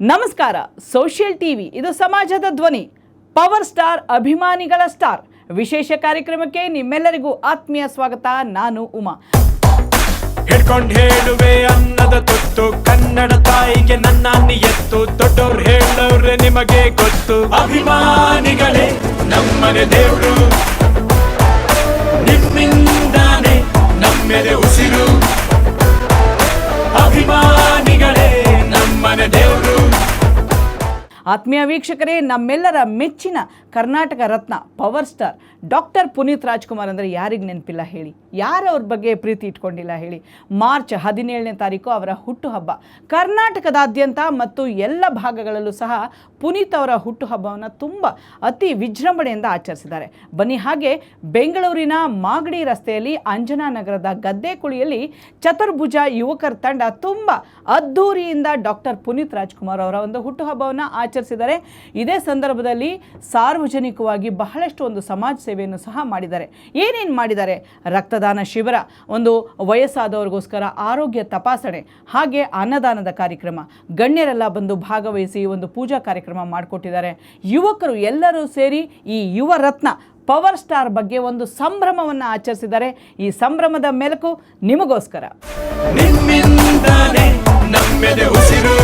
ನಮಸ್ಕಾರ, social TV, ಇದು ಸಮಾಜದ ಧ್ವನಿ, ಪವರ್ ಸ್ಟಾರ್ ಅಭಿಮಾನಿಗಳ ಸ್ಟಾರ್. ವಿಶೇಷ ಕಾರ್ಯಕ್ರಮಕ್ಕೆ ನಿಮ್ಮೆಲ್ಲರಿಗೂ ಆತ್ಮೀಯ ಸ್ವಾಗತ, ನಾನು ಉಮಾ. ಹಿಡ್ಕೊಂಡು ಹೇಳುವೆ ಅನ್ನದ ತುತ್ತು ಕನ್ನಡ ತಾಯಿಗೆ ನನ್ನ ಎತ್ತು ದೊಡ್ಡವ್ರು ಹೇಳವ್ರೆ ನಿಮಗೆ ಗೊತ್ತು. ಅಭಿಮಾನಿಗಳೇ, ನಮ್ಮನೆ ದೇವರು. ನಿಮ್ಮಿಂದಾನೆ ನಮ್ಮೆದೆ ಉಸಿರು. ಆತ್ಮೀಯ ವೀಕ್ಷಕರೇ, ನಮ್ಮೆಲ್ಲರ ಮೆಚ್ಚಿನ Karnataka Ratna power star doctor Puneeth Rajkumar ಅಂದರೆ ಯಾರಿಗೆ ನೆನಪಿಲ್ಲ ಹೇಳಿ. ಯಾರು ಅವ್ರ ಬಗ್ಗೆ ಪ್ರೀತಿ ಇಟ್ಕೊಂಡಿಲ್ಲ ಹೇಳಿ. ಮಾರ್ಚ್ ಹದಿನೇಳನೇ ತಾರೀಕು ಅವರ ಹುಟ್ಟುಹಬ್ಬ. ಕರ್ನಾಟಕದಾದ್ಯಂತ ಮತ್ತು ಎಲ್ಲ ಭಾಗಗಳಲ್ಲೂ ಸಹ ಪುನೀತ್ ಅವರ ಹುಟ್ಟುಹಬ್ಬವನ್ನು ತುಂಬ ಅತಿ ವಿಜೃಂಭಣೆಯಿಂದ ಆಚರಿಸಿದ್ದಾರೆ. ಬನ್ನಿ ಹಾಗೆ ಬೆಂಗಳೂರಿನ ಮಾಗಡಿ ರಸ್ತೆಯಲ್ಲಿ ಅಂಜನಾ ನಗರದ ಗದ್ದೆಕುಳಿಯಲ್ಲಿ ಚತುರ್ಭುಜ ಯುವಕರ ತಂಡ ತುಂಬ ಅದ್ಧೂರಿಯಿಂದ ಡಾಕ್ಟರ್ ಪುನೀತ್ ರಾಜ್ಕುಮಾರ್ ಅವರ ಒಂದು ಹುಟ್ಟುಹಬ್ಬವನ್ನು ಆಚರಿಸಿದ್ದಾರೆ. ಇದೇ ಸಂದರ್ಭದಲ್ಲಿ ಸಾರ್ವಜನಿಕವಾಗಿ ಬಹಳಷ್ಟು ಒಂದು ಸಮಾಜ ಸೇವೆಯನ್ನು ಸಹ ಮಾಡಿದ್ದಾರೆ. ಏನೇನು ಮಾಡಿದ್ದಾರೆ? ರಕ್ತದಾನ ಶಿಬಿರ, ಒಂದು ವಯಸ್ಸಾದವರಿಗೋಸ್ಕರ ಆರೋಗ್ಯ ತಪಾಸಣೆ, ಹಾಗೆ ಅನ್ನದಾನದ ಕಾರ್ಯಕ್ರಮ. ಗಣ್ಯರೆಲ್ಲ ಬಂದು ಭಾಗವಹಿಸಿ ಒಂದು ಪೂಜಾ ಕಾರ್ಯಕ್ರಮ ಮಾಡಿಕೊಟ್ಟಿದ್ದಾರೆ. ಯುವಕರು ಎಲ್ಲರೂ ಸೇರಿ ಈ ಯುವ ರತ್ನ ಪವರ್ ಸ್ಟಾರ್ ಬಗ್ಗೆ ಒಂದು ಸಂಭ್ರಮವನ್ನು ಆಚರಿಸಿದ್ದಾರೆ. ಈ ಸಂಭ್ರಮದ ಮೆಲುಕು ನಿಮಗೋಸ್ಕರ. ಉಸಿರು.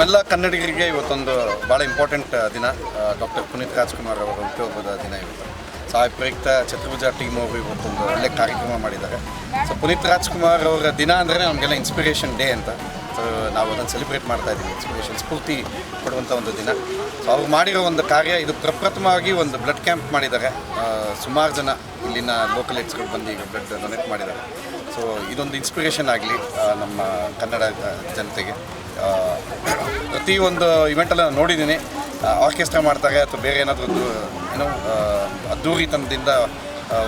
ನಮ್ಮೆಲ್ಲ ಕನ್ನಡಿಗರಿಗೆ ಇವತ್ತೊಂದು ಭಾಳ ಇಂಪಾರ್ಟೆಂಟ್ ದಿನ. ಡಾಕ್ಟರ್ ಪುನೀತ್ ರಾಜ್ಕುಮಾರ್ ಅವರ ಹುಟ್ಟುಹಬ್ಬದ ದಿನ ಇವತ್ತು. ಸೊ ಆ ಪ್ರಯುಕ್ತ ಚತುರ್ಭುಜ ಟೀಮ್ ಅವರು ಇವತ್ತೊಂದು ಒಳ್ಳೆ ಕಾರ್ಯಕ್ರಮ ಮಾಡಿದ್ದಾರೆ. ಸೊ ಪುನೀತ್ ರಾಜ್ಕುಮಾರ್ ಅವರ ದಿನ ಅಂದರೆ ನಮಗೆಲ್ಲ ಇನ್ಸ್ಪಿರೇಷನ್ ಡೇ ಅಂತ. ಸೊ ನಾವು ಅದನ್ನು ಸೆಲೆಬ್ರೇಟ್ ಮಾಡ್ತಾ ಇದ್ದೀವಿ. ಇನ್ಸ್ಪಿರೇಷನ್ ಸ್ಫೂರ್ತಿ ಕೊಡುವಂಥ ಒಂದು ದಿನ. ಸೊ ಅವ್ರು ಮಾಡಿರೋ ಒಂದು ಕಾರ್ಯ, ಇದು ಪ್ರಪ್ರಥಮವಾಗಿ ಒಂದು ಬ್ಲಡ್ ಕ್ಯಾಂಪ್ ಮಾಡಿದ್ದಾರೆ. ಸುಮಾರು ಜನ ಇಲ್ಲಿನ ಲೋಕಲ್ ಏಡ್ಸ್ಗಳು ಬಂದು ಈಗ ಬ್ಲಡ್ ಡೊನೇಟ್ ಮಾಡಿದ್ದಾರೆ. ಸೊ ಇದೊಂದು ಇನ್ಸ್ಪಿರೇಷನ್ ಆಗಲಿ ನಮ್ಮ ಕನ್ನಡ ಜನತೆಗೆ. ಪ್ರತಿಯೊಂದು ಇವೆಂಟಲ್ಲಿ ನಾನು ನೋಡಿದ್ದೀನಿ. ಆರ್ಕೆಸ್ಟ್ರಾ ಮಾಡ್ತಾರೆ ಅಥವಾ ಬೇರೆ ಏನಾದರೂ ಒಂದು, ಏನೋ ಅದ್ದೂರಿತನದಿಂದ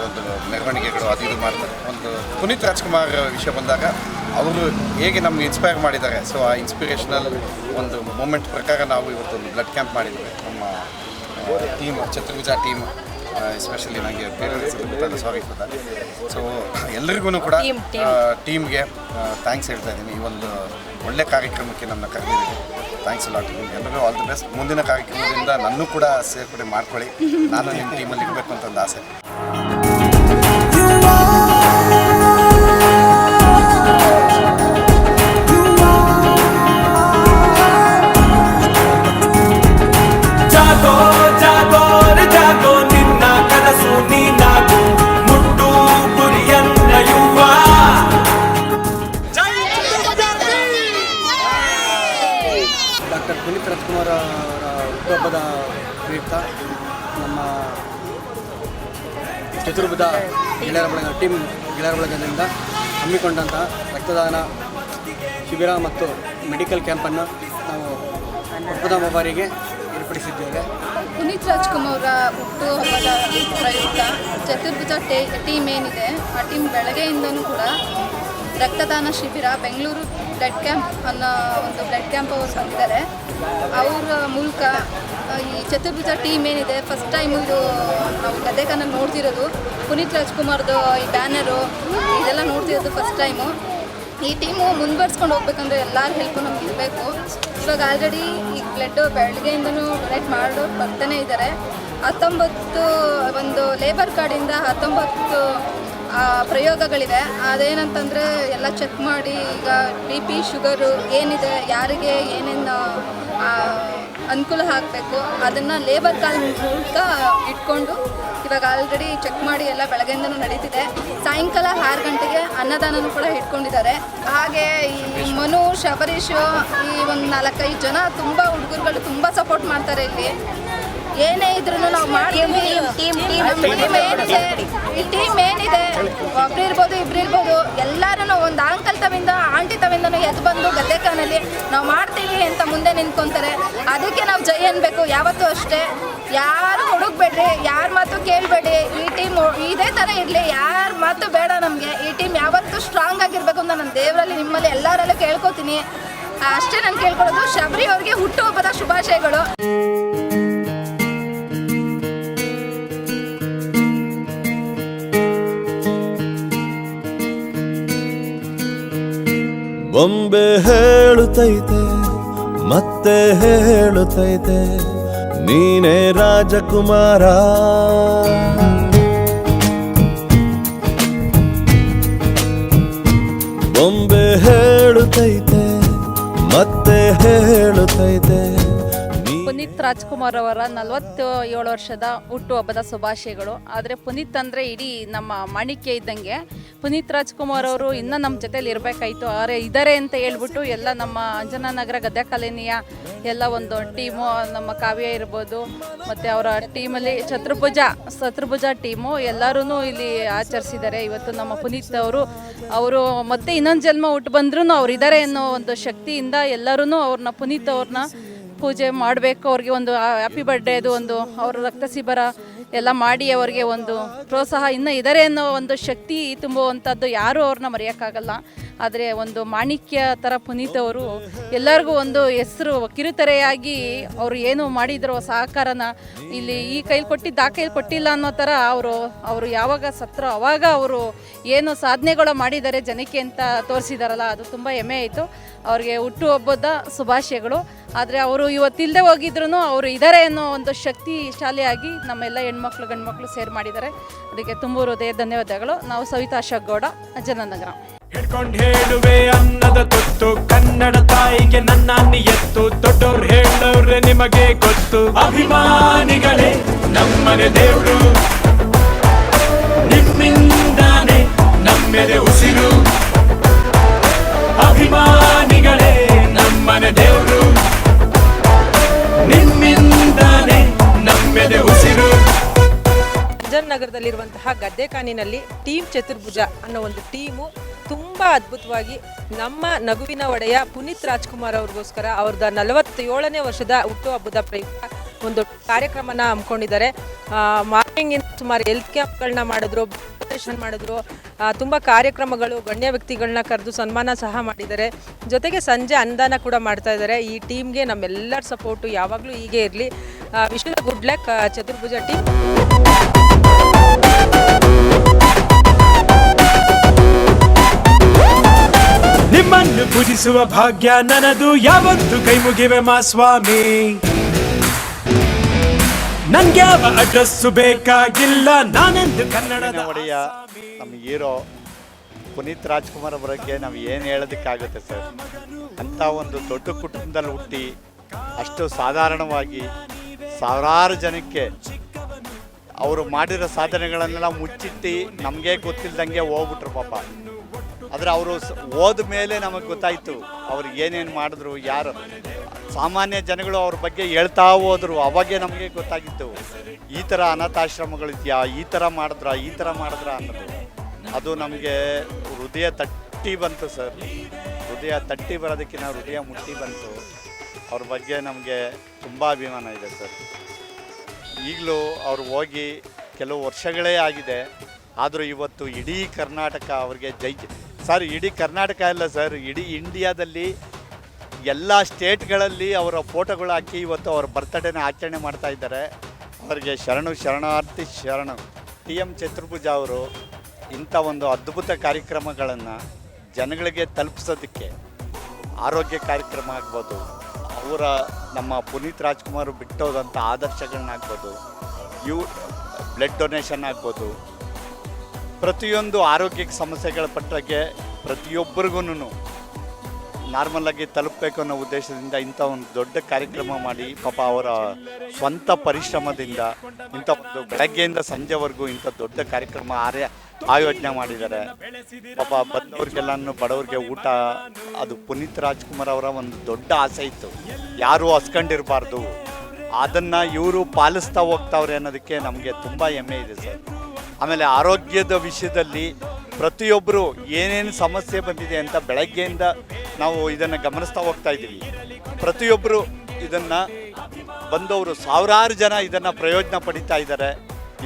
ಒಂದು ಮೆರವಣಿಗೆಗಳು ಅದು ಇದು ಮಾಡ್ತಾರೆ. ಒಂದು ಪುನೀತ್ ರಾಜ್ಕುಮಾರ್ ವಿಷಯ ಬಂದಾಗ ಅವರು ಹೇಗೆ ನಮ್ಗೆ ಇನ್ಸ್ಪೈರ್ ಮಾಡಿದ್ದಾರೆ. ಸೊ ಆ ಇನ್ಸ್ಪಿರೇಷನಲ್ ಒಂದು ಮೂಮೆಂಟ್ ಪ್ರಕಾರ ನಾವು ಇವತ್ತೊಂದು ಬ್ಲಡ್ ಕ್ಯಾಂಪ್ ಮಾಡಿದ್ದೇವೆ. ನಮ್ಮ ಟೀಮ್ ಚತುರ್ಭುಜ ಟೀಮ್ ಎಸ್ಪೆಷಲಿ ನನಗೆ ಪೇರೆಂಟ್ಸ್ ಗೊತ್ತಲ್ಲ ಸಾರಿ ಗೊತ್ತಾ ಸೊ ಎಲ್ಲರಿಗೂ ಕೂಡ ಟೀಮ್ಗೆ ಥ್ಯಾಂಕ್ಸ್ ಹೇಳ್ತಾ ಇದ್ದೀನಿ. ಈ ಒಂದು ಒಳ್ಳೆ ಕಾರ್ಯಕ್ರಮಕ್ಕೆ ನನ್ನ ಕರೆದಿದ್ದೀನಿ ಥ್ಯಾಂಕ್ಸ್ ಲಾಟ್ ಎಲ್ಲರಿಗೂ ಆಲ್ ದಿ ಬೆಸ್ಟ್ ಮುಂದಿನ ಕಾರ್ಯಕ್ರಮದಿಂದ ನನ್ನೂ ಕೂಡ ಸೇರ್ಪಡೆ ಮಾಡ್ಕೊಳ್ಳಿ. ನಾನು ನಿಮ್ಮ ಟೀಮಲ್ಲಿ ಇರಬೇಕು ಅಂತ ಒಂದು ಆಸೆ. ಪ್ರಯುಕ್ತ ನಮ್ಮ ಚತುರ್ಭುಜ ಗೆಳೆಯರ ಬಳಗ ಟೀಮ್ ಗೆಳೆಯರ ಬಳಗದಿಂದ ಹಮ್ಮಿಕೊಂಡಂತಹ ರಕ್ತದಾನ ಶಿಬಿರ ಮತ್ತು ಮೆಡಿಕಲ್ ಕ್ಯಾಂಪನ್ನು ನಾವು ಪ್ರಥಮ ಬಾರಿಗೆ ಏರ್ಪಡಿಸಿದ್ದೇವೆ. ಪುನೀತ್ ರಾಜ್ಕುಮಾರ್ ಹುಟ್ಟುಹಬ್ಬದ ಪ್ರಯುಕ್ತ ಚತುರ್ಭುಜ ಟೀಮ್ ಏನಿದೆ, ಆ ಟೀಮ್ ಬೆಳಗ್ಗೆಯಿಂದನೂ ಕೂಡ ರಕ್ತದಾನ ಶಿಬಿರ ಬೆಂಗಳೂರು ಬ್ಲಡ್ ಕ್ಯಾಂಪ್ ಅನ್ನೋ ಒಂದು ಬ್ಲಡ್ ಕ್ಯಾಂಪ್ ಅವರು ಬಂದಿದ್ದಾರೆ ಅವರ ಮೂಲಕ ಈ ಚತುರ್ಭುಜ ಟೀಮ್ ಏನಿದೆ ಫಸ್ಟ್ ಟೈಮ್ ಇದು ನಾವು ಗದ್ದೆಕನಲ್ಲಿ ನೋಡ್ತಿರೋದು. ಪುನೀತ್ ರಾಜ್ಕುಮಾರ್ದು ಈ ಬ್ಯಾನರು ಇದೆಲ್ಲ ನೋಡ್ತಿರೋದು ಫಸ್ಟ್ ಟೈಮು ಈ ಟೀಮು ಮುಂದುವರ್ಸ್ಕೊಂಡು ಹೋಗ್ಬೇಕಂದ್ರೆ ಎಲ್ಲರೂ ಹೆಲ್ಪು ನಮ್ಗೆ ಇರಬೇಕು. ಇವಾಗ ಆಲ್ರೆಡಿ ಈ ಬ್ಲಡ್ ಬೆಳಗ್ಗೆಯಿಂದನೂ ಡೊನೇಟ್ ಮಾಡೋ ಬರ್ತಾನೆ ಇದ್ದಾರೆ ಹತ್ತೊಂಬತ್ತು, ಒಂದು ಲೇಬರ್ ಕಾರ್ಡಿಂದ ಹತ್ತೊಂಬತ್ತು ಪ್ರಯೋಗಗಳಿವೆ. ಅದೇನಂತಂದರೆ ಎಲ್ಲ ಚೆಕ್ ಮಾಡಿ ಈಗ ಬಿ ಪಿ ಶುಗರು ಏನಿದೆ, ಯಾರಿಗೆ ಏನೇನು ಅನುಕೂಲ ಆಗಬೇಕು. ಅದನ್ನು ಲೇಬರ್ ಕಾಲ್ ಮೂಲಕ ಇಟ್ಕೊಂಡು ಇವಾಗ ಆಲ್ರೆಡಿ ಚೆಕ್ ಮಾಡಿ ಎಲ್ಲ ಬೆಳಗ್ಗೆಯಿಂದನೂ ನಡೀತಿದೆ. ಸಾಯಂಕಾಲ ಆರು ಗಂಟೆಗೆ ಅನ್ನದಾನನೂ ಕೂಡ ಇಟ್ಕೊಂಡಿದ್ದಾರೆ. ಹಾಗೆ ಈ ಮನು, ಶಬರೀಶು ಈ ಒಂದು ನಾಲ್ಕೈದು ಜನ ತುಂಬ ಹುಡುಗರುಗಳು ತುಂಬ ಸಪೋರ್ಟ್ ಮಾಡ್ತಾರೆ ಇಲ್ಲಿ. ಏನೇ ಇದ್ರು ನಾವು ಮಾಡ್ತೀವಿ. ಟೀಮ್ ಏನಿದೆ? ಈ ಟೀಮ್ ಏನಿದೆ? ಒಬ್ರು ಇರ್ಬೋದು ಇಬ್ರು ಇರ್ಬೋದು ಎಲ್ಲರೂ ಒಂದು ಅಂಕಲ್ ತವಿಂದ ಆಂಟಿ ತವಿಂದನೂ ಎದ್ದು ಬಂದು ಗದ್ದೆ ಕಾನಲ್ಲಿ ನಾವು ಮಾಡ್ತೀವಿ ಅಂತ ಮುಂದೆ ನಿಂತ್ಕೊಂತಾರೆ. ಅದಕ್ಕೆ ನಾವು ಜೈ ಅನ್ಬೇಕು. ಯಾವತ್ತೂ ಅಷ್ಟೇ. ಯಾರು ಹುಡುಕ್ಬೇಡ್ರಿ ಯಾರ ಮಾತು ಕೇಳಬೇಡಿ ಈ ಟೀಮ್ ಇದೇ ತರ ಇರಲಿ. ಯಾರ ಮಾತು ಬೇಡ ನಮಗೆ. ಈ ಟೀಮ್ ಯಾವತ್ತೂ ಸ್ಟ್ರಾಂಗ್ ಆಗಿರ್ಬೇಕು ಅಂತ ನಾನು ದೇವರಲ್ಲಿ ನಿಮ್ಮಲ್ಲಿ ಎಲ್ಲರಲ್ಲೂ ಕೇಳ್ಕೊತೀನಿ. ಅಷ್ಟೇ ನಾನು ಕೇಳ್ಕೊಳ್ಳೋದು ಶಬರಿ ಅವ್ರಿಗೆ ಹುಟ್ಟುಹಬ್ಬದ ಶುಭಾಶಯಗಳು. ಬೊಂಬೆ ಹೇಳುತ್ತೈತೆ ಮತ್ತೆ ಹೇಳುತ್ತೈತೆ ನೀನೇ ರಾಜಕುಮಾರ. ಬೊಂಬೆ ಹೇಳುತ್ತೈತೆ ಮತ್ತೆ ಹೇಳುತ್ತೈತೆ ರಾಜ್ಕುಮಾರ್ ಅವರ ನಲವತ್ತು ಏಳು ವರ್ಷದ ಹುಟ್ಟುಹಬ್ಬದ ಶುಭಾಶಯಗಳು. ಆದರೆ ಪುನೀತ್ ಅಂದರೆ ಇಡೀ ನಮ್ಮ ಮಾಣಿಕ್ಯ ಇದ್ದಂಗೆ. ಪುನೀತ್ ರಾಜ್ಕುಮಾರ್ ಅವರು ಇನ್ನೂ ನಮ್ಮ ಜೊತೆಲಿ ಇರಬೇಕಾಯ್ತು. ಆದರೆ ಇದ್ದಾರೆ ಅಂತ ಹೇಳ್ಬಿಟ್ಟು ಎಲ್ಲ ನಮ್ಮ ಅಂಜನಾನಗರ ಗದ್ದೆ ಕಾಲೋನಿಯ ಎಲ್ಲ ಒಂದು ಟೀಮು, ನಮ್ಮ ಕಾವ್ಯ ಇರ್ಬೋದು, ಮತ್ತು ಅವರ ಟೀಮಲ್ಲಿ ಛತ್ರಭುಜ ಛತ್ರಭುಜ ಟೀಮು ಎಲ್ಲರೂ ಇಲ್ಲಿ ಆಚರಿಸಿದ್ದಾರೆ. ಇವತ್ತು ನಮ್ಮ ಪುನೀತ್ ಅವರು ಅವರು ಮತ್ತೆ ಇನ್ನೊಂದು ಜನ್ಮ ಹುಟ್ಟು ಬಂದ್ರೂ ಅವ್ರು ಇದ್ದಾರೆ ಅನ್ನೋ ಒಂದು ಶಕ್ತಿಯಿಂದ ಎಲ್ಲರೂ ಅವ್ರನ್ನ ಪುನೀತ್ ಅವ್ರನ್ನ ಪೂಜೆ ಮಾಡಬೇಕು, ಅವ್ರಿಗೆ ಒಂದು ಹ್ಯಾಪಿ ಬರ್ಡೇದು ಒಂದು, ಅವರ ರಕ್ತ ಶಿಬಿರ ಎಲ್ಲ ಮಾಡಿ ಅವರಿಗೆ ಒಂದು ಪ್ರೋತ್ಸಾಹ ಇನ್ನೂ ಇದ್ದಾರೆ ಅನ್ನೋ ಒಂದು ಶಕ್ತಿ ತುಂಬುವಂಥದ್ದು ಯಾರೂ ಅವ್ರನ್ನ ಮರೆಯೋಕ್ಕಾಗಲ್ಲ. ಆದರೆ ಒಂದು ಮಾಣಿಕ್ಯ ಥರ ಪುನೀತ್ ಅವರು ಎಲ್ಲರಿಗೂ ಒಂದು ಹೆಸರು, ಕಿರುತೆರೆಯಾಗಿ ಅವರು ಏನು ಮಾಡಿದ್ರು, ಸಹಕಾರನ ಇಲ್ಲಿ ಈ ಕೈಲಿ ಕೊಟ್ಟಿದ್ದು, ಆ ಕೈಲಿ ಕೊಟ್ಟಿಲ್ಲ ಅನ್ನೋ ಥರ ಅವರು ಅವರು ಯಾವಾಗ ಸತ್ರ ಅವಾಗ ಅವರು ಏನು ಸಾಧನೆಗಳು ಮಾಡಿದ್ದಾರೆ ಜನಕ್ಕೆ ಅಂತ ತೋರಿಸಿದಾರಲ್ಲ, ಅದು ತುಂಬ ಹೆಮ್ಮೆ ಆಯಿತು. ಅವ್ರಿಗೆ ಹುಟ್ಟುಹಬ್ಬದ ಶುಭಾಶಯಗಳು. ಆದರೆ ಅವರು ಇವತ್ತಿಲ್ಲದೆ ಹೋಗಿದ್ರು ಅವರು ಇದ್ದಾರೆ ಅನ್ನೋ ಒಂದು ಶಕ್ತಿ ಶಕ್ತಿಶಾಲಿಯಾಗಿ ನಮ್ಮೆಲ್ಲ ಹೆಣ್ಮಕ್ಳು, ಗಂಡ್ಮಕ್ಳು ಸೇರ್ ಮಾಡಿದ್ದಾರೆ. ಅದಕ್ಕೆ ತುಂಬ ಹೃದಯ ಧನ್ಯವಾದಗಳು. ನಾವು ಸವಿತಾ ಅಶೋಕ್ ಗೌಡ ಅಜ್ಜನನಗರ. ಹಿಡ್ಕೊಂಡ್ ಹೇಳುವೆ ಅನ್ನದ ತುತ್ತು ಕನ್ನಡ ತಾಯಿಗೆ ನನ್ನ ಎತ್ತು. ದೊಡ್ಡವ್ರು ಹೇಳೋರೆ ನಿಮಗೆ ಗೊತ್ತು. ಅಭಿಮಾನಿಗಳೇ, ನಮ್ಮನೆ ದೇವರು. ನಿಮ್ಮಿಂದಾನೆ ನಮ್ಮೆದೆ ಉಸಿರು. ಅಭಿಮಾನಿಗಳೇ, ನಮ್ಮನೆ ದೇವರು. ನಿಮ್ಮಿಂದಾನೆ ನಮ್ಮೆದೆ ಉಸಿರು. ನಗರದಲ್ಲಿರುವಂತಹ ಗದ್ದೆ ಕಾನಿನಲ್ಲಿ ಟೀಮ್ ಚತುರ್ಭುಜ ಅನ್ನೋ ಒಂದು ಟೀಮು ತುಂಬ ಅದ್ಭುತವಾಗಿ ನಮ್ಮ ನಗುವಿನ ಒಡೆಯ ಪುನೀತ್ ರಾಜ್ಕುಮಾರ್ ಅವ್ರಿಗೋಸ್ಕರ ಅವ್ರದ ನಲವತ್ತೇಳನೇ ವರ್ಷದ ಹುಟ್ಟುಹಬ್ಬದ ಪ್ರಯುಕ್ತ ಒಂದು ಕಾರ್ಯಕ್ರಮನ ಹಮ್ಮಿಕೊಂಡಿದ್ದಾರೆ. ಮಾರ್ನಿಂಗಿಂದ ಸುಮಾರು ಹೆಲ್ತ್ ಕ್ಯಾಂಪ್ಗಳನ್ನ ಮಾಡಿದ್ರು ಆಪರೇಷನ್ ಮಾಡಿದ್ರು. ತುಂಬ ಕಾರ್ಯಕ್ರಮಗಳು, ಗಣ್ಯ ವ್ಯಕ್ತಿಗಳನ್ನ ಕರೆದು ಸನ್ಮಾನ ಸಹ ಮಾಡಿದ್ದಾರೆ. ಜೊತೆಗೆ ಸಂಜೆ ಅನುದಾನ ಕೂಡ ಮಾಡ್ತಾ ಇದ್ದಾರೆ. ಈ ಟೀಮ್ಗೆ ನಮ್ಮೆಲ್ಲರ ಸಪೋರ್ಟು ಯಾವಾಗಲೂ ಹೀಗೆ ಇರಲಿ. ವಿಶ್ವದ ಗುಡ್ ಲಕ್ ಚತುರ್ಭುಜ ಟೀಮ್ ನಿಮ್ಮನ್ನು ಪೂಜಿಸುವ ಭಾಗ್ಯ ನನದು ಯಾವತ್ತು ಕೈ ಮುಗಿವೆ ಮಾ ಸ್ವಾಮಿ. ನನ್ಗ್ಯಾವ ಅಡ್ರೆಸ್ಸು ಬೇಕಾಗಿಲ್ಲ ನಾನೆಂದು ಕನ್ನಡದ ಒಡೆಯ ನಮ್ಮ ಹೀರೋ ಪುನೀತ್ ರಾಜ್ಕುಮಾರ್ ಬಗ್ಗೆ ನಾವು ಏನು ಹೇಳೋದಕ್ಕಾಗುತ್ತೆ ಸರ್? ಅಂಥ ಒಂದು ದೊಡ್ಡ ಕುಟುಂಬದಲ್ಲಿ ಹುಟ್ಟಿ ಅಷ್ಟು ಸಾಧಾರಣವಾಗಿ ಸಾವಿರಾರು ಜನಕ್ಕೆ ಅವರು ಮಾಡಿರೋ ಸಾಧನೆಗಳನ್ನೆಲ್ಲ ಮುಚ್ಚಿಟ್ಟು ನಮಗೆ ಗೊತ್ತಿಲ್ದಂಗೆ ಹೋಗ್ಬಿಟ್ರು ಪಾಪ. ಆದರೆ ಅವರು ಹೋದ ಮೇಲೆ ನಮಗೆ ಗೊತ್ತಾಯಿತು ಅವ್ರು ಏನೇನು ಮಾಡಿದ್ರು, ಯಾರು. ಸಾಮಾನ್ಯ ಜನಗಳು ಅವ್ರ ಬಗ್ಗೆ ಹೇಳ್ತಾ ಹೋದ್ರು, ಅವಾಗೇ ನಮಗೆ ಗೊತ್ತಾಗಿತ್ತು. ಈ ಥರ ಅನಾಥಾಶ್ರಮಗಳಿದೆಯಾ, ಈ ಥರ ಮಾಡಿದ್ರ, ಈ ಥರ ಮಾಡಿದ್ರ ಅನ್ನೋದು. ಅದು ನಮಗೆ ಹೃದಯ ತಟ್ಟಿ ಬಂತು ಸರ್. ಹೃದಯ ತಟ್ಟಿ ಬರೋದಕ್ಕಿಂತ ಹೃದಯ ಮುಟ್ಟಿ ಬಂತು. ಅವ್ರ ಬಗ್ಗೆ ನಮಗೆ ತುಂಬ ಅಭಿಮಾನ ಇದೆ ಸರ್. ಈಗಲೂ ಅವ್ರು ಹೋಗಿ ಕೆಲವು ವರ್ಷಗಳೇ ಆಗಿದೆ. ಆದರೂ ಇವತ್ತು ಇಡೀ ಕರ್ನಾಟಕ ಅವ್ರಿಗೆ ಜೈ ಸರ್, ಇಡೀ ಕರ್ನಾಟಕ ಅಲ್ಲ ಸರ್, ಇಡೀ ಇಂಡಿಯಾದಲ್ಲಿ ಎಲ್ಲ ಸ್ಟೇಟ್ಗಳಲ್ಲಿ ಅವರ ಫೋಟೋಗಳು ಹಾಕಿ ಇವತ್ತು ಅವ್ರ ಬರ್ತ್ಡೇನ ಆಚರಣೆ ಮಾಡ್ತಾ ಇದ್ದಾರೆ. ಅವರಿಗೆ ಶರಣು, ಶರಣಾರ್ಥಿ ಶರಣು. ಟಿ ಎಂ ಚತುರ್ಭುಜ ಅವರು ಇಂಥ ಒಂದು ಅದ್ಭುತ ಕಾರ್ಯಕ್ರಮಗಳನ್ನು ಜನಗಳಿಗೆ ತಲುಪಿಸೋದಕ್ಕೆ ಆರೋಗ್ಯ ಕಾರ್ಯಕ್ರಮ ಆಗ್ಬೋದು, ಅವರ ನಮ್ಮ ಪುನೀತ್ ರಾಜ್ಕುಮಾರ್ ಬಿಟ್ಟೋದಂಥ ಆದರ್ಶಗಳನ್ನಾಗ್ಬೋದು, ಯು, ಬ್ಲಡ್ ಡೊನೇಷನ್ ಆಗ್ಬೋದು ಪ್ರತಿಯೊಂದು ಆರೋಗ್ಯಕ್ಕೆ ಸಮಸ್ಯೆಗಳ ಪಟ್ಟಕ್ಕೆ ಪ್ರತಿಯೊಬ್ಬರಿಗೂ ನಾರ್ಮಲಾಗಿ ತಲುಪಬೇಕು ಅನ್ನೋ ಉದ್ದೇಶದಿಂದ ಇಂಥ ಒಂದು ದೊಡ್ಡ ಕಾರ್ಯಕ್ರಮ ಮಾಡಿ ಪಾಪ ಅವರ ಸ್ವಂತ ಪರಿಶ್ರಮದಿಂದ ಇಂಥ ಬೆಳಗ್ಗೆಯಿಂದ ಸಂಜೆವರೆಗೂ ಇಂಥ ದೊಡ್ಡ ಕಾರ್ಯಕ್ರಮ ಆರ್ಯ ಆಯೋಜನೆ ಮಾಡಿದ್ದಾರೆ. ಪಾಪ ಬಂದವ್ರಿಗೆಲ್ಲನೂ ಬಡವ್ರಿಗೆ ಊಟ, ಅದು ಪುನೀತ್ ರಾಜ್ಕುಮಾರ್ ಅವರ ಒಂದು ದೊಡ್ಡ ಆಸೆ ಇತ್ತು. ಯಾರೂ ಹಸ್ಕೊಂಡಿರಬಾರ್ದು. ಅದನ್ನು ಇವರು ಪಾಲಿಸ್ತಾ ಹೋಗ್ತಾವ್ರೆ ಅನ್ನೋದಕ್ಕೆ ನಮಗೆ ತುಂಬ ಹೆಮ್ಮೆ ಇದೆ ಸರ್. ಆಮೇಲೆ ಆರೋಗ್ಯದ ವಿಷಯದಲ್ಲಿ ಪ್ರತಿಯೊಬ್ಬರು ಏನೇನು ಸಮಸ್ಯೆ ಬಂದಿದೆ ಅಂತ ಬೆಳಗ್ಗೆಯಿಂದ ನಾವು ಇದನ್ನು ಗಮನಿಸ್ತಾ ಹೋಗ್ತಾ ಇದ್ದೀವಿ. ಪ್ರತಿಯೊಬ್ಬರು ಇದನ್ನು ಬಂದವರು ಸಾವಿರಾರು ಜನ ಇದನ್ನು ಪ್ರಯೋಜನ ಪಡಿತಾ ಇದ್ದಾರೆ.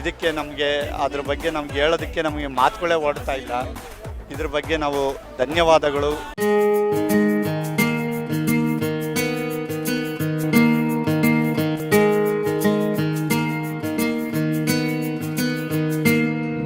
ಇದಕ್ಕೆ ನಮಗೆ, ಅದ್ರ ಬಗ್ಗೆ ನಮ್ಗೆ ಹೇಳೋದಕ್ಕೆ ನಮಗೆ ಮಾತುಗಳೇ ಓಡ್ತಾ ಇಲ್ಲ. ಇದ್ರ ಬಗ್ಗೆ ನಾವು ಧನ್ಯವಾದಗಳು.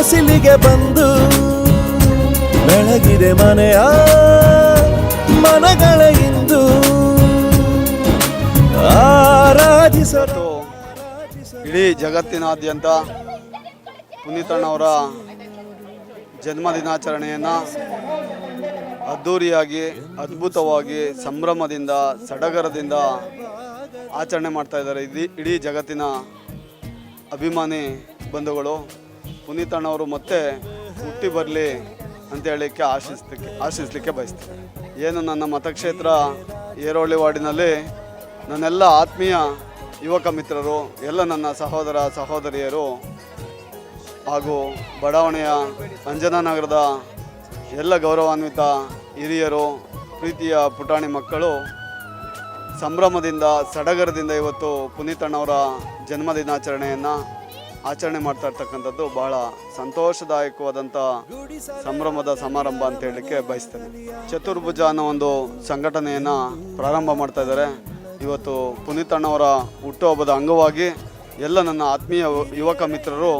ಹೊಸಿಲಿಗೆ ಬಂದು ಬೆಳಗಿದೆ ಮನೆಯ ಮನಗಳ ಇಂದು. ಆರಾಧಿಸಲು ಇಡೀ ಜಗತ್ತಿನಾದ್ಯಂತ ಪುನೀತಣ್ಣವರ ಜನ್ಮ ದಿನಾಚರಣೆಯನ್ನು ಅದ್ಧೂರಿಯಾಗಿ ಅದ್ಭುತವಾಗಿ, ಸಂಭ್ರಮದಿಂದ, ಸಡಗರದಿಂದ ಆಚರಣೆ ಮಾಡ್ತಾ ಇದ್ದಾರೆ. ಇಡೀ ಇಡೀ ಜಗತ್ತಿನ ಅಭಿಮಾನಿ ಬಂಧುಗಳು ಪುನೀತಣ್ಣವರು ಮತ್ತೆ ಹುಟ್ಟಿ ಬರಲಿ ಅಂತ ಹೇಳಲಿಕ್ಕೆ ಆಶಿಸ್ಲಿಕ್ಕೆ, ಆಶಿಸಲಿಕ್ಕೆ ಬಯಸ್ತೀನಿ. ಏನು ನನ್ನ ಮತಕ್ಷೇತ್ರ ಏರೋಳಿ ವಾರ್ಡಿನಲ್ಲಿ ನನ್ನೆಲ್ಲ ಆತ್ಮೀಯ ಯುವಕ ಮಿತ್ರರು, ಎಲ್ಲ ನನ್ನ ಸಹೋದರ ಸಹೋದರಿಯರು ಹಾಗೂ ಬಡಾವಣೆಯ ಅಂಜನಾನಗರದ ಎಲ್ಲ ಗೌರವಾನ್ವಿತ ಹಿರಿಯರು, ಪ್ರೀತಿಯ ಪುಟಾಣಿ ಮಕ್ಕಳು, ಸಂಭ್ರಮದಿಂದ, ಸಡಗರದಿಂದ ಇವತ್ತು ಪುನೀತಣ್ಣವರ ಜನ್ಮ ದಿನಾಚರಣೆಯನ್ನು ಆಚರಣೆ ಮಾಡ್ತಾ ಇರ್ತಕ್ಕಂಥದ್ದು ಬಹಳ ಸಂತೋಷದಾಯಕವಾದಂಥ ಸಂಭ್ರಮದ ಸಮಾರಂಭ ಅಂತ ಹೇಳಲಿಕ್ಕೆ ಬಯಸ್ತೇನೆ. ಚತುರ್ಭುಜ ಅನ್ನೋ ಒಂದು ಸಂಘಟನೆಯನ್ನು ಪ್ರಾರಂಭ ಮಾಡ್ತಾ ಇದ್ದಾರೆ. ಇವತ್ತು ಪುನೀತಣ್ಣವರ ಹುಟ್ಟುಹಬ್ಬದ ಅಂಗವಾಗಿ ಎಲ್ಲ ನನ್ನ ಆತ್ಮೀಯ ಯುವಕ ಮಿತ್ರರು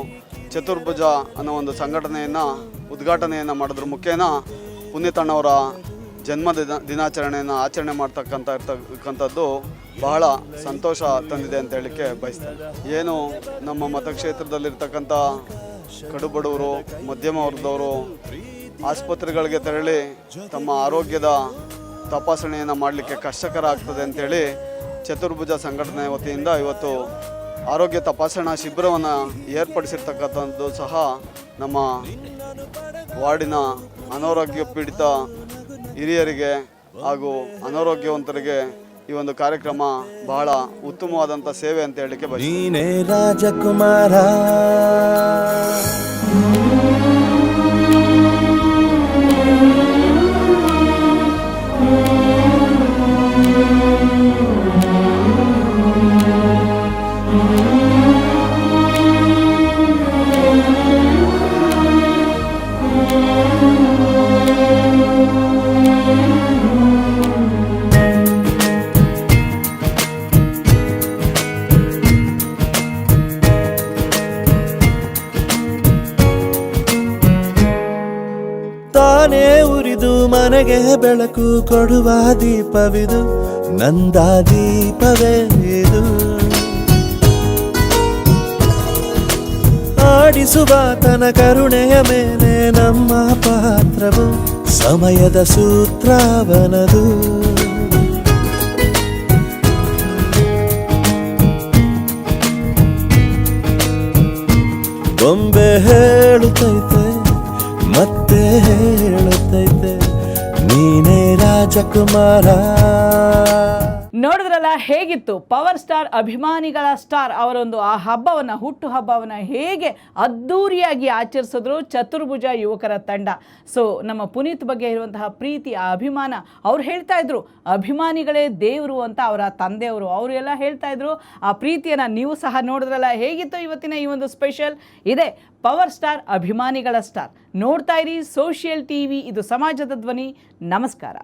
ಚತುರ್ಭುಜ ಅನ್ನೋ ಒಂದು ಸಂಘಟನೆಯನ್ನು, ಉದ್ಘಾಟನೆಯನ್ನು ಮಾಡೋದ್ರ. ಮುಖೇನ ಪುನೀತಣ್ಣವರ ಜನ್ಮ ದಿನ ದಿನಾಚರಣೆಯನ್ನು ಆಚರಣೆ ಮಾಡ್ತಕ್ಕಂಥ ಇರ್ತಕ್ಕಂಥದ್ದು ಬಹಳ ಸಂತೋಷ ತಂದಿದೆ ಅಂತ ಹೇಳಲಿಕ್ಕೆ ಬಯಸ್ತೇನೆ. ಏನು ನಮ್ಮ ಮತಕ್ಷೇತ್ರದಲ್ಲಿರ್ತಕ್ಕಂಥ ಕಡುಬಡವರು, ಮಧ್ಯಮ ವರ್ಗದವರು ಆಸ್ಪತ್ರೆಗಳಿಗೆ ತೆರಳಿ ತಮ್ಮ ಆರೋಗ್ಯದ ತಪಾಸಣೆಯನ್ನು ಮಾಡಲಿಕ್ಕೆ ಕಷ್ಟಕರ ಆಗ್ತದೆ ಅಂತೇಳಿ ಚತುರ್ಭುಜ ಸಂಘಟನೆ ವತಿಯಿಂದ ಇವತ್ತು ಆರೋಗ್ಯ ತಪಾಸಣಾ ಶಿಬಿರವನ್ನು ಏರ್ಪಡಿಸಿರ್ತಕ್ಕಂಥದ್ದು ಸಹ ನಮ್ಮ ವಾರ್ಡಿನ ಅನಾರೋಗ್ಯ ಪೀಡಿತ ಹಿರಿಯರಿಗೆ ಹಾಗೂ ಅನಾರೋಗ್ಯವಂತರಿಗೆ ಈ ಒಂದು ಕಾರ್ಯಕ್ರಮ ಬಹಳ ಉತ್ತಮವಾದಂಥ ಸೇವೆ ಅಂತ ಹೇಳಲಿಕ್ಕೆ ಬಯಸ್ತೀನಿ. ರಾಜಕುಮಾರ. ಮನೆಗೆ ಬೆಳಕು ಕೊಡುವ ದೀಪವಿದು, ನಂದ ದೀಪವೇ ಇದು. ಆಡಿಸುವ ತನ ಕರುಣೆಯ ಮೇಲೆ ನಮ್ಮ ಪಾತ್ರವು ಸಮಯದ ಸೂತ್ರವನದು. ಬೊಂಬೆ ಹೇಳುತ್ತೈತೆ, ಮತ್ತೆ ಹೇಳುತ್ತೈತೆ ನೀನೇ ರಾಜಕುಮಾರ ನೋಡಿದ್ರಲ್ಲ ಹೇಗಿತ್ತು? ಪವರ್ ಸ್ಟಾರ್ ಅಭಿಮಾನಿಗಳ ಸ್ಟಾರ್ ಅವರೊಂದು ಆ ಹಬ್ಬವನ್ನು, ಹುಟ್ಟು ಹಬ್ಬವನ್ನು ಹೇಗೆ ಅದ್ಧೂರಿಯಾಗಿ ಆಚರಿಸಿದ್ರು ಚತುರ್ಭುಜ ಯುವಕರ ತಂಡ. ಸೊ ನಮ್ಮ ಪುನೀತ್ ಬಗ್ಗೆ ಇರುವಂತಹ ಪ್ರೀತಿ, ಆ ಅಭಿಮಾನ, ಅವ್ರು ಹೇಳ್ತಾ ಇದ್ರು, ಅಭಿಮಾನಿಗಳೇ ದೇವರು ಅಂತ ಅವರ ತಂದೆಯವರು. ಎಲ್ಲ ಹೇಳ್ತಾ ಇದ್ರು, ಆ ಪ್ರೀತಿಯನ್ನು ನೀವು ಸಹ ನೋಡಿದ್ರಲ್ಲ, ಹೇಗಿತ್ತು ಇವತ್ತಿನ ಈ ಒಂದು ಸ್ಪೆಷಲ್? ಇದೆ, ಪವರ್ ಸ್ಟಾರ್ ಅಭಿಮಾನಿಗಳ ಸ್ಟಾರ್. ನೋಡ್ತಾ ಇರಿ ಸೋಷಿಯಲ್ ಟಿ ವಿ ಇದು ಸಮಾಜದ ಧ್ವನಿ. ನಮಸ್ಕಾರ.